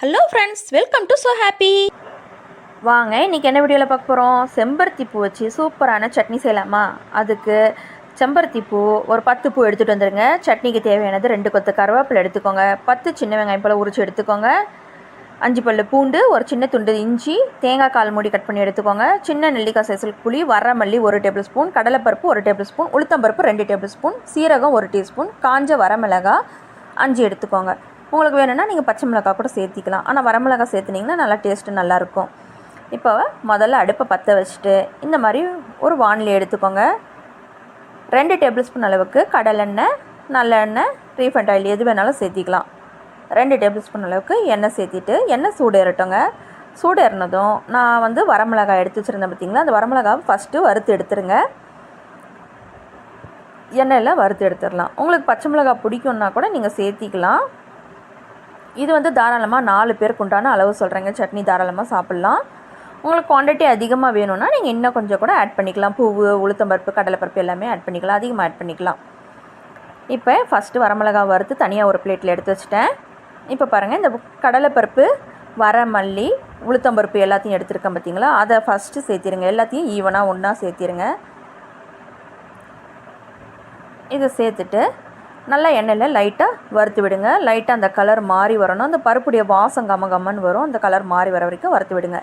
Hello friends welcome to so happy வாங்க இன்றைக்கி என்ன வீடியோவில் பார்க்க போகிறோம் செம்பருத்தி பூ வச்சு சூப்பரான சட்னி செய்யலாமா? அதுக்கு செம்பருத்தி பூ ஒரு பத்து பூ எடுத்துகிட்டு வந்துடுங்க சட்னிக்கு தேவையானது ரெண்டு கொத்து கருவேப்பிலை எடுத்துக்கோங்க. பத்து சின்ன வெங்காயம் போல் உரிச்சு எடுத்துக்கோங்க. அஞ்சு பல்லு பூண்டு ஒரு சின்ன துண்டு இஞ்சி தேங்காய் கால் மூடி கட் பண்ணி எடுத்துக்கோங்க. சின்ன நெல்லிக்காய் சைஸில் புளி வரமல்லி ஒரு டேபிள் ஸ்பூன் கடலைப்பருப்பு ஒரு டேபிள் ஸ்பூன் உளுத்தம்பருப்பு ரெண்டு டேபிள் ஸ்பூன் சீரகம் ஒரு டீஸ்பூன் காஞ்ச வரமிளகாய் அஞ்சு எடுத்துக்கோங்க. உங்களுக்கு வேணும்னா நீங்கள் பச்சை மிளகாய் கூட சேர்த்திக்கலாம். ஆனால் வரமிளகாய் சேர்த்துனீங்கன்னா நல்லா டேஸ்ட்டு நல்லாயிருக்கும் இப்போ முதல்ல அடுப்பை பற்ற வச்சுட்டு இந்த மாதிரி ஒரு வானிலை எடுத்துக்கோங்க. ரெண்டு டேபிள் ஸ்பூன் அளவுக்கு கடலெண்ணெய் நல்லெண்ணெய் ரீஃபண்ட் ஆயில் எது வேணாலும் சேர்த்திக்கலாம். ரெண்டு டேபிள் ஸ்பூன் அளவுக்கு எண்ணெய் சேர்த்திட்டு எண்ணெய் சூடு ஏறட்டோங்க. சூடு ஏறினதும் நான் வந்து வரமிளகாய் எடுத்து வச்சுருந்தேன் பார்த்தீங்களா அந்த வரமிளகாவை ஃபஸ்ட்டு வறுத்து எடுத்துருங்க. எண்ணெயில் வறுத்து எடுத்துடலாம். உங்களுக்கு பச்சை மிளகாய் பிடிக்கும்னா கூட நீங்கள் சேர்த்திக்கலாம். இது வந்து தாராளமாக நாலு பேருக்கு உண்டான அளவு சொல்கிறேங்க சட்னி தாராளமாக சாப்பிட்லாம். உங்களுக்கு குவான்டிட்டி அதிகமாக வேணும்னா நீங்கள் இன்னும் கொஞ்சம் கூட ஆட் பண்ணிக்கலாம். பூவு உளுத்தம்பருப்பு கடலைப்பருப்பு எல்லாமே ஆட் பண்ணிக்கலாம். அதிகமாக ஆட் பண்ணிக்கலாம். இப்போ ஃபஸ்ட்டு வரமிளகா வறுத்து தனியாக ஒரு பிளேட்டில் எடுத்து வச்சுட்டேன். இப்போ பாருங்கள் இந்த கடலைப்பருப்பு வரமல்லி உளுத்தம்பருப்பு எல்லாத்தையும் எடுத்துருக்கேன் பார்த்தீங்களா அதை ஃபஸ்ட்டு சேர்த்திருங்க. எல்லாத்தையும் ஈவனாக ஒன்றா சேர்த்திருங்க. இதை சேர்த்துட்டு நல்லா எண்ணெயில் லைட்டாக வறுத்து விடுங்க. லைட்டாக அந்த கலர் மாறி வரணும். அந்த பருப்புடைய வாசம் கம கம்மன்னு வரும். அந்த கலர் மாறி வர வரைக்கும் வறுத்து விடுங்க.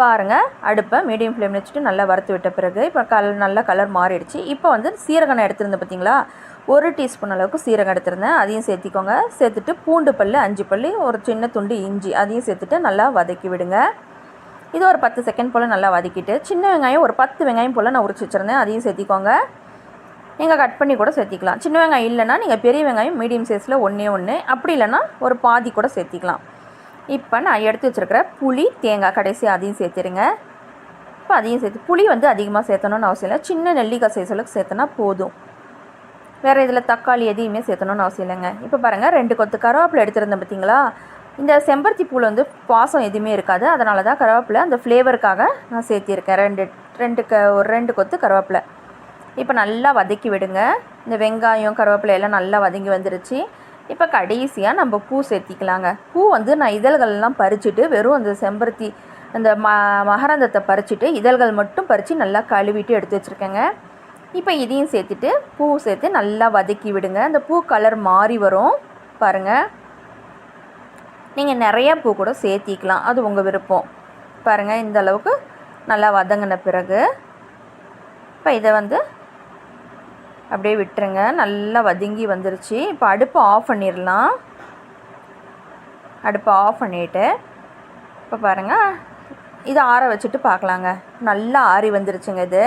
பாருங்கள் அடுப்பை மீடியம் ஃப்ளேம் வச்சுட்டு நல்லா வறுத்து விட்ட பிறகு இப்போ கல் நல்லா கலர் மாறிடுச்சு. இப்போ வந்து சீரகம் எடுத்திருந்தேன் பார்த்தீங்களா ஒரு டீஸ்பூன் அளவுக்கு சீரகம் எடுத்திருந்தேன். அதையும் சேர்த்திக்கோங்க. சேர்த்துட்டு பூண்டு பல் அஞ்சு பல் ஒரு சின்ன துண்டு இஞ்சி அதையும் சேர்த்துட்டு நல்லா வதக்கி விடுங்க. இது ஒரு பத்து செகண்ட் போல் நல்லா வதக்கிட்டு சின்ன வெங்காயம் ஒரு பத்து வெங்காயம் போல் நான் உரிச்சு வச்சுருந்தேன். அதையும் சேர்த்திக்கோங்க. நீங்கள் கட் பண்ணி கூட சேர்த்திக்கலாம். சின்ன வெங்காயம் இல்லைன்னா நீங்கள் பெரிய வெங்காயம் மீடியம் சைஸில் ஒன்றே ஒன்று அப்படி இல்லைன்னா ஒரு பாதி கூட சேர்த்திக்கலாம். இப்போ நான் எடுத்து வச்சுருக்கிற புளி தேங்காய் கடைசி அதையும் சேர்த்துருங்க. இப்போ அதையும் சேர்த்து புளி வந்து அதிகமாக சேர்த்தணும்னு அவசியம் இல்லை. சின்ன நெல்லிக்காய் சைஸ் அளவுக்கு சேர்த்தனா போதும். வேறு இதில் தக்காளி எதையுமே சேர்த்தணும்னு அவசியம் இல்லைங்க. இப்போ பாருங்கள் ரெண்டு கொத்து கருவேப்பிலை எடுத்துருந்தேன் பார்த்தீங்களா இந்த செம்பருத்தி பூவில் வந்து பாசம் எதுவுமே இருக்காது. அதனால தான் கருவேப்பிலை அந்த ஃப்ளேவருக்காக நான் சேர்த்திருக்கேன். ரெண்டு ரெண்டு க ஒரு ரெண்டு கொத்து கருவேப்பிலை. இப்போ நல்லா வதக்கி விடுங்க. இந்த வெங்காயம் கருவேப்பிலை எல்லாம் நல்லா வதங்கி வந்துருச்சு. இப்போ கடைசியாக நம்ம பூ சேர்த்திக்கலாங்க. பூ வந்து நான் இதழ்கள்லாம் பறிச்சுட்டு வெறும் அந்த செம்பருத்தி அந்த ம மகரந்தத்தை பறிச்சுட்டு இதழ்கள் மட்டும் பறித்து நல்லா கழுவிட்டு எடுத்து வச்சுருக்கேங்க. இப்போ இதையும் சேர்த்துட்டு பூ சேர்த்து நல்லா வதக்கி விடுங்க. அந்த பூ கலர் மாறி வரும். பாருங்கள் நீங்கள் நிறையா பூ கூட சேர்த்திக்கலாம். அது உங்கள் விருப்பம். பாருங்கள் இந்த அளவுக்கு நல்லா வதங்கின பிறகு. இப்போ இதை வந்து அப்படியே விட்டுருங்க. நல்லா வதங்கி வந்துருச்சு. இப்போ அடுப்பை ஆஃப் பண்ணிடலாம். அடுப்பை ஆஃப் பண்ணிவிட்டு இப்போ பாருங்கள் இதை ஆற வச்சுட்டு பார்க்கலாங்க. நல்லா ஆறி வந்துருச்சுங்க இது.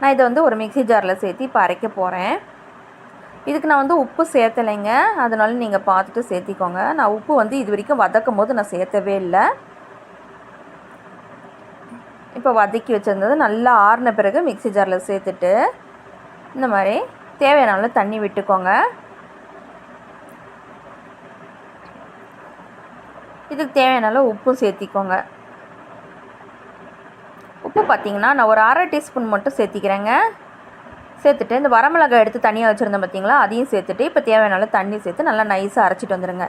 நான் இதை வந்து ஒரு மிக்சி ஜாரில் சேர்த்து இப்போ அரைக்க போகிறேன் இதுக்கு நான் வந்து உப்பு சேர்த்தலைங்க. அதனால நீங்கள் பார்த்துட்டு சேர்த்திக்கோங்க. நான் உப்பு வந்து இது வரைக்கும் வதக்கும் போது நான் சேர்த்தவே இல்லை. இப்போ வதக்கி வச்சுருந்தது நல்லா ஆறின பிறகு மிக்சி ஜாரில் சேர்த்துட்டு இந்த மாதிரி தேவையான அளவு தண்ணி விட்டுக்கோங்க. இதுக்கு தேவையான அளவு உப்பும் சேர்த்திக்கோங்க. உப்பு பார்த்திங்கன்னா நான் ஒரு அரை டீஸ்பூன் மட்டும் சேர்த்திக்கிறேங்க. சேர்த்துட்டு இந்த வரமிளகாய் எடுத்து தனியாக வச்சுருந்தோம் பார்த்தீங்களா அதையும் சேர்த்துட்டு இப்போ தேவையான தண்ணி சேர்த்து நல்லா நைஸாக அரைச்சிட்டு வந்துடுங்க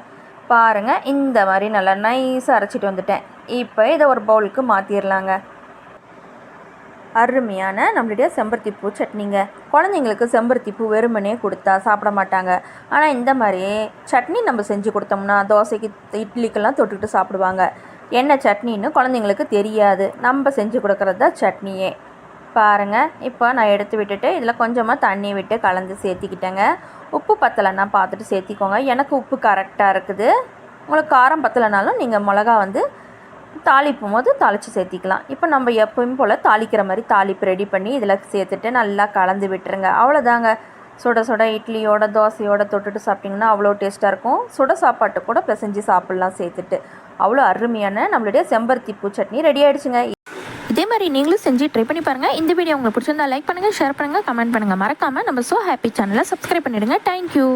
பாருங்கள் இந்த மாதிரி நல்லா நைஸாக அரைச்சிட்டு வந்துட்டேன். இப்போ இதை ஒரு பவுலுக்கு மாற்றிடலாங்க அருமையான நம்மளுடைய செம்பருத்தி பூ சட்னிங்க. குழந்தைங்களுக்கு செம்பருத்தி பூ வெறுமனே கொடுத்தா சாப்பிட மாட்டாங்க. ஆனால் இந்த மாதிரி சட்னி நம்ம செஞ்சு கொடுத்தோம்னா தோசைக்கு இட்லிக்கெல்லாம் தொட்டுக்கிட்டு சாப்பிடுவாங்க. என்ன சட்னின்னு குழந்தைங்களுக்கு தெரியாது. நம்ம செஞ்சு கொடுக்குறது தான் சட்னியே. பாருங்கள் இப்போ நான் எடுத்து விட்டுட்டு இதில் கொஞ்சமாக தண்ணி விட்டு கலந்து சேர்த்திக்கிட்டேங்க. உப்பு பத்தலைன்னா பார்த்துட்டு சேர்த்திக்கோங்க. எனக்கு உப்பு கரெக்டாக இருக்குது. உங்களுக்கு காரம் பத்தலைனாலும் நீங்கள் மிளகா வந்து தாளிப்பும் போது தாளித்து சேர்த்திக்கலாம். இப்போ நம்ம எப்பவும் போல் தாளிக்கிற மாதிரி தாளிப்பு ரெடி பண்ணி இதில் சேர்த்துட்டு நல்லா கலந்து விட்டுருங்க. அவ்வளோதாங்க. சுட சுட இட்லியோட தோசையோட தொட்டுட்டு சாப்பிட்டிங்கன்னா அவ்வளோ டேஸ்ட்டாக இருக்கும். சுட சாப்பாட்டு கூட பிசைஞ்சு சாப்பிட்லாம் சேர்த்துட்டு. அவ்வளோ அருமையான நம்மளுடைய செம்பருத்தி பூ சட்னி ரெடி ஆகிடுச்சுங்க இதே மாதிரி நீங்களும் செஞ்சு ட்ரை பண்ணி பாருங்கள் இந்த வீடியோ உங்களுக்கு பிடிச்சிருந்தா லைக் பண்ணுங்கள் ஷேர் பண்ணுங்கள் கமெண்ட் பண்ணுங்கள் மறக்காமல் நம்ம ஸோ ஹாப்பி சேனலை சப்ஸ்கிரைப் பண்ணிவிடுங்க தேங்க்யூ